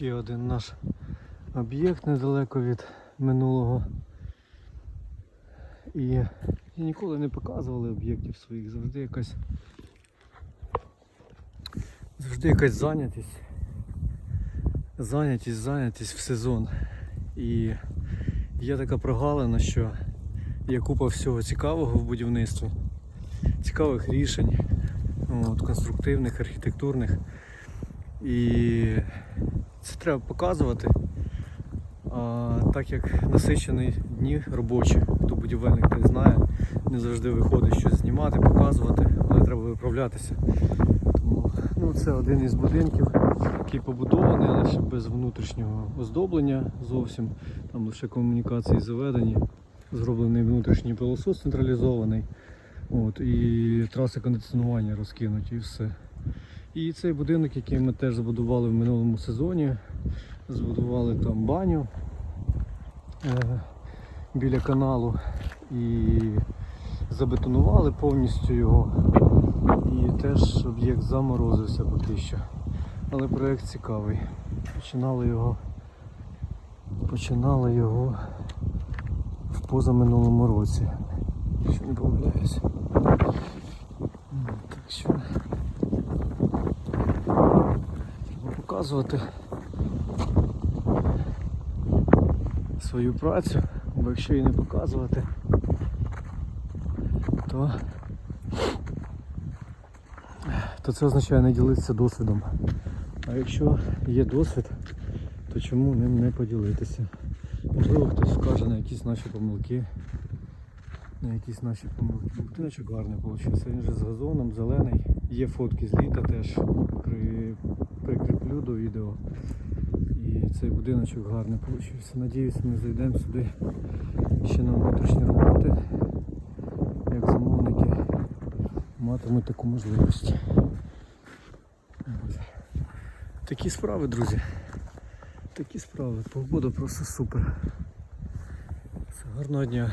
ще один наш об'єкт недалеко від минулого. І, і ніколи не показували об'єктів своїх, завжди якась завжди якась зайнятість. Зайнятість, зайнятість в сезон. І є така прогалина, що є купа всього цікавого в будівництві, цікавих рішень, от, конструктивних, архітектурних. І це треба показувати. А так як насичені дні робочі, хто будівельник не знає, не завжди виходить щось знімати, показувати, але треба виправлятися. Тому ну, це один із будинків, який побудований, але ще без внутрішнього оздоблення зовсім. Там лише комунікації заведені, зроблений внутрішній пилосос централізований. От, і траси кондиціонування розкинуті і все. І цей будинок, який ми теж забудували в минулому сезоні, збудували там баню е, біля каналу і забетонували повністю його. І теж об'єкт заморозився поки що. Але проєкт цікавий. Починали його, починали його в позаминулому році. Якщо не помиляюсь. Так що треба показувати свою працю, бо якщо її не показувати, то, то це означає не ділитися досвідом. А якщо є досвід, то чому ним не поділитися? Можливо, хтось вкаже на якісь наші помилки. На якісь наші помилки. Будиночок гарний вийшов. Він вже з газоном, зелений. Є фотки з літа теж при, прикріплю до відео. І цей будиночок гарний вийшов. Надіюсь, ми зайдемо сюди ще на внутрішні роботи, як замовники матимуть таку можливість. Такі справи, друзі. Такі справи. Погода просто супер. Гарного дня.